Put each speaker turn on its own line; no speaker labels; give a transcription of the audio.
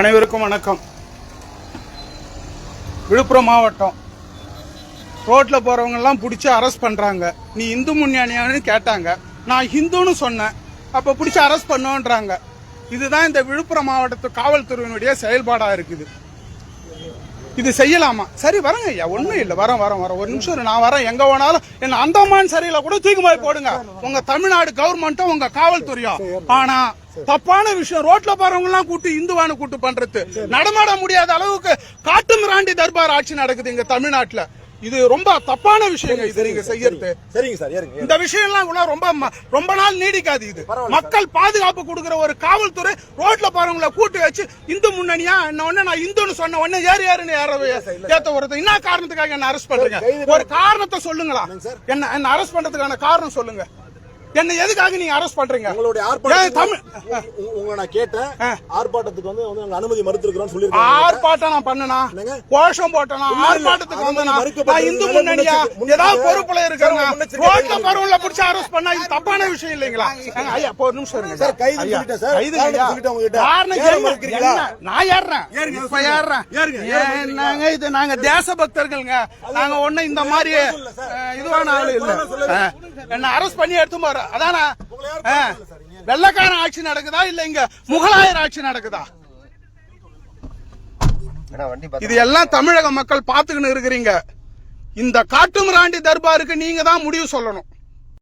அனைவருக்கும் வணக்கம். விழுப்புரம் மாவட்டம். ரோட்டில் போகிறவங்கெல்லாம் பிடிச்சி அரெஸ்ட் பண்ணுறாங்க நீ இந்து முன்னணியான்னு கேட்டாங்க. நான் ஹிந்துன்னு சொன்னேன். அப்போ பிடிச்சி அரெஸ்ட் பண்ணுன்றாங்க. இதுதான் இந்த விழுப்புரம் மாவட்டத்து காவல்துறையினுடைய செயல்பாடாக இருக்குது. இது செய்யலாமா? சரி வரங்க ஐயா. ஒண்ணும் இல்ல. வரேன் வரேன் வரேன். ஒரு நிமிஷம் நான் வரேன். எங்க வேணாலும் என்ன அந்தமான் சரியில கூட தூக்கி போய் போடுங்க. உங்க தமிழ்நாடு கவர்மெண்ட்டும் உங்க காவல்துறையும். ஆனா தப்பான விஷயம். ரோட்ல போறவங்க எல்லாம் கூட்டு இந்துவானு கூட்டு பண்றது. நடமாட முடியாத அளவுக்கு காட்டு மிராண்டி தர்பார் ஆட்சி நடக்குது இங்க தமிழ்நாட்டுல. இது ரொம்ப தப்பான விஷயங்க இது நீங்க செய்யறது.
சரிங்க. சார்
இந்த விஷயம்லாம் கூட ரொம்ப ரொம்ப நாள் நீடிக்காது இது. மக்கள் பாதுகாப்பு கொடுக்கிற ஒரு காவல்துறை ரோட்ல போறவங்கள கூட்டி வச்சு இந்து முன்னணியா என்ன ஒண்ணு நான் இந்துன்னு சொன்ன உடனே ஏறு ஏறுன்னு ஏற ஏத்த வருது என்ன காரணத்துக்காக என்ன அரெஸ்ட் பண்றீங்க? ஒரு காரணத்தை சொல்லுங்களா? என்ன என்ன அரெஸ்ட் பண்றதுக்கான காரணம் சொல்லுங்க. என்ன எதுக்காக நீங்க அரெஸ்ட் பண்றீங்க?
உங்களுடைய ஆர்ப்பாட்டம்
தமிழ்.
உங்களை நான் கேட்டேன். ஆர்ப்பாட்டத்துக்கு வந்து வந்து நாங்க அனுமதி மறுத்திருக்கிறோம்னு சொல்லியிருக்காங்க.
ஆர்ப்பாட்டம் நான் பண்ணனா? கோஷம் போட்டனா. ஆர்ப்பாட்டத்துக்கு
மறுக்கப்பட்டது.
நான் இந்து முன்னணியா? ஏதாவது பொறுப்புல
முன்னெச்சரிக்கை
ரோட்ல பரவல பிடிச்சி அரெஸ்ட் பண்ணா இது தப்பான விஷயம் இல்லைங்களா? ஐயா இப்போ ஒரு நிமிஷம் இருங்க
சார், கைது சொல்லிட்டேன் சார்.
கைது
காரணம்?
நான் ஏறுறேன். இப்ப ஏறுறேன். என்னங்க இது நாங்க தேசபக்தர்கள்ங்க. நாங்க ஒண்ணு இந்த மாதிரி இதுவான ஆளு இல்ல. என்ன அரெஸ்ட் பண்ணி எடுத்து போற அதானா வெள்ளக்காரன் ஆட்சி நடக்குதா? இல்ல இங்க முகலாயர் ஆட்சி நடக்குதா? இது எல்லாம் தமிழக மக்கள் பாத்துக்கின்னு இருக்கிறீங்க. இந்த காட்டுமிராண்டி தர்பாருக்கு நீங்க தான் முடிவு சொல்லணும்.